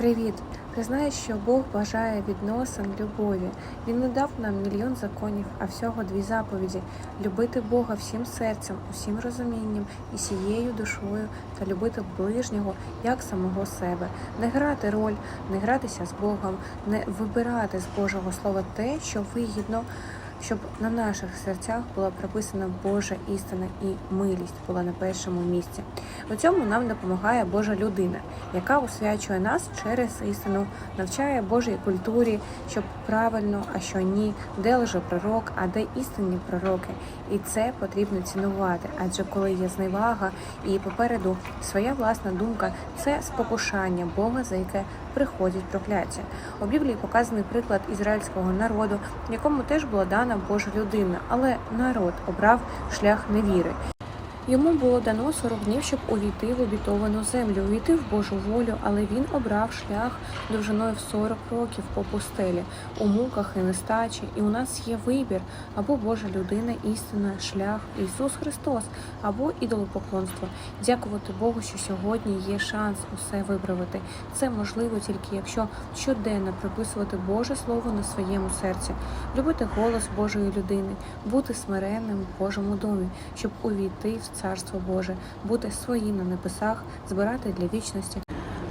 Привіт! Ти знаєш, що Бог бажає відносин любові. Він не дав нам мільйон законів, а всього дві заповіді: любити Бога всім серцем, усім розумінням і всією душою, та любити ближнього як самого себе, не грати роль, не гратися з Богом, не вибирати з Божого слова те, що вигідно. Щоб на наших серцях була прописана Божа істина і милість була на першому місці. У цьому нам допомагає Божа людина, яка освячує нас через істину, навчає Божій культурі, щоб правильно, а що ні, де лже пророк, а де істинні пророки. І це потрібно цінувати. Адже коли є зневага і попереду своя власна думка, це спокушання Бога, за яке приходять прокляття. У Біблії показаний приклад ізраїльського народу, якому теж була дана Божа людина, але народ обрав шлях невіри. Йому було дано 40 днів, щоб увійти в обітовану землю, увійти в Божу волю, але він обрав шлях довжиною в 40 років по пустелі, у муках і нестачі. І у нас є вибір або Божа людина, істина, шлях, Ісус Христос, або ідолопоклонство. Дякувати Богу, що сьогодні є шанс усе виправити. Це можливо тільки якщо щоденно приписувати Боже Слово на своєму серці, любити голос Божої людини, бути смиренним в Божому домі, щоб увійти в Царство Боже, бути своїм на небесах, збирати для вічності.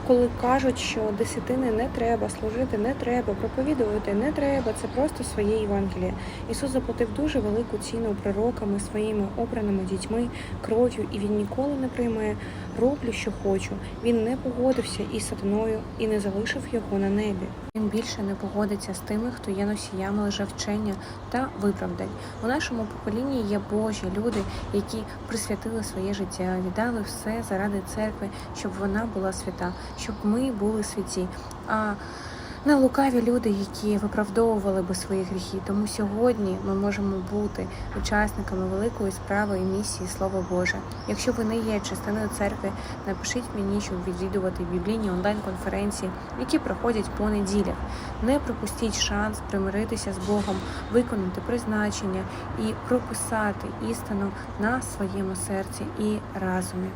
Коли кажуть, що десятини не треба, служити не треба, проповідувати не треба, це просто своє Євангеліє. Ісус заплатив дуже велику ціну пророками, своїми обраними дітьми, кров'ю, і він ніколи не приймає роблю, що хочу. Він не погодився із сатаною і не залишив його на небі. Він більше не погодиться з тими, хто є носіями лжевчення та виправдань. У нашому поколінні є Божі люди, які присвятили своє життя, віддали все заради церкви, щоб вона була свята, щоб ми були святі. А не лукаві люди, які виправдовували би свої гріхи. Тому сьогодні ми можемо бути учасниками великої справи і місії Слово Боже. Якщо ви не є частиною церкви, напишіть мені, щоб відвідувати біблійні онлайн-конференції, які проходять по неділях. Не пропустіть шанс примиритися з Богом, виконати призначення і прописати істину на своєму серці і разумі.